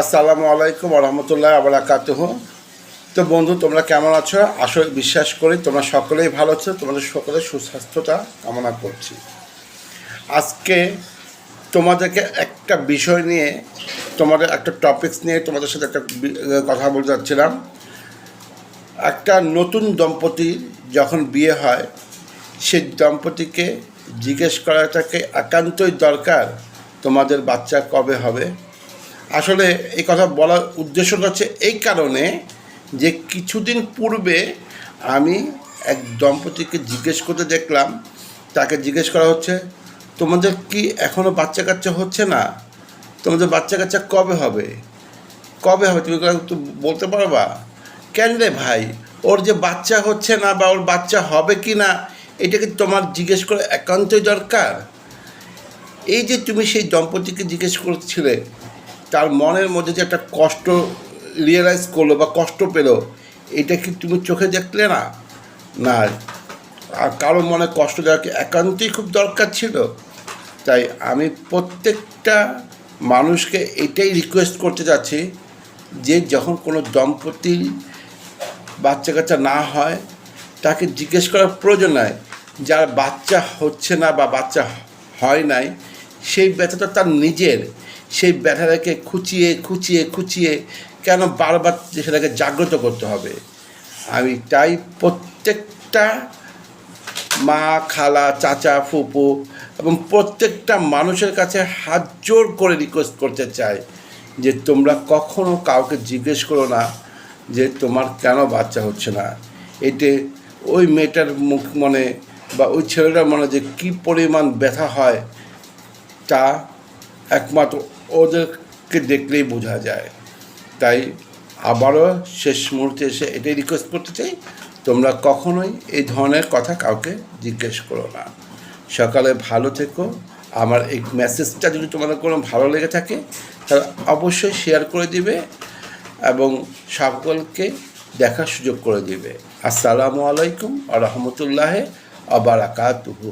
আসসালামু আলাইকুম রহমতুল্লাহ আবরাকাতুহ তো বন্ধু, তোমরা কেমন আছো? আসলে বিশ্বাস করি তোমরা সকলেই ভালো আছো। তোমাদের সকলের সুস্বাস্থ্যতা কামনা করছি। আজকে তোমাদেরকে একটা বিষয় নিয়ে, তোমাদের একটা টপিকস নিয়ে তোমাদের সাথে একটা কথা বলতে চাচ্ছিলাম একটা নতুন দম্পতি যখন বিয়ে হয়, সেই দম্পতিকে জিজ্ঞেস করাটাকে একান্তই দরকার তোমাদের বাচ্চা কবে হবে। আসলে এই কথা বলার উদ্দেশ্যটা হচ্ছে এই কারণে যে কিছুদিন পূর্বে আমি এক দম্পতিকে জিজ্ঞেস করতে দেখলাম। তাকে জিজ্ঞেস করা হচ্ছে, তোমাদের কি এখনও বাচ্চা কাচ্চা হচ্ছে না? তোমাদের বাচ্চা কাচ্চা কবে হবে? কবে হবে? তুমি তো বলতে পারবা? কেন রে ভাই? ওর যে বাচ্চা হচ্ছে না বা ওর বাচ্চা হবে কি না, এটা কি তোমার জিজ্ঞেস করে একান্তই দরকার? এই যে তুমি সেই দম্পতিকে জিজ্ঞেস করছিলে তার মনের মধ্যে যে একটা কষ্ট রিয়েলাইজ করল বা কষ্ট পেল, এটা কি তুমি চোখে দেখলে না? না। আর কারও মনে কষ্ট দেওয়া কি একান্তই খুব দরকার ছিল। তাই আমি প্রত্যেকটা মানুষকে এটাই রিকোয়েস্ট করতে চাচ্ছি যে যখন কোনো দম্পতি বাচ্চা কাচ্চা না হয়, তাকে জিজ্ঞেস করার প্রয়োজন নাই। যার বাচ্চা হচ্ছে না বা বাচ্চা হয় নাই, সেই ব্যথাটা তার নিজের। সেই ব্যথাটাকে খুঁচিয়ে খুঁচিয়ে খুঁচিয়ে কেন বারবার সেটাকে জাগ্রত করতে হবে? আমি তাই প্রত্যেকটা মা, খালা, চাচা, ফুপু এবং প্রত্যেকটা মানুষের কাছে হাত জোর করে রিকোয়েস্ট করতে চাই যে তোমরা কখনো কাউকে জিজ্ঞেস করো না যে তোমার কেন বাচ্চা হচ্ছে না। এতে ওই মেয়েটার মুখ মনে বা ওই ছেলেটার মনে যে কী পরিমাণ ব্যথা হয় তা একমাত্র ওদেরকে দেখলেই বোঝা যায়। তাই আবারও শেষ মুহূর্তে এসে এটাই রিকোয়েস্ট করতে চাই, তোমরা কখনোই এই ধরনের কথা কাউকে জিজ্ঞেস করো না। সকালে ভালো থেকো। আমার এই মেসেজটা যদি তোমাদের কোনো ভালো লেগে থাকে, তাহলে অবশ্যই শেয়ার করে দিবে এবং সকলকে দেখার সুযোগ করে দিবে। আসসালামু আলাইকুম আ রহমতুল্লাহ আবারাকাতুহু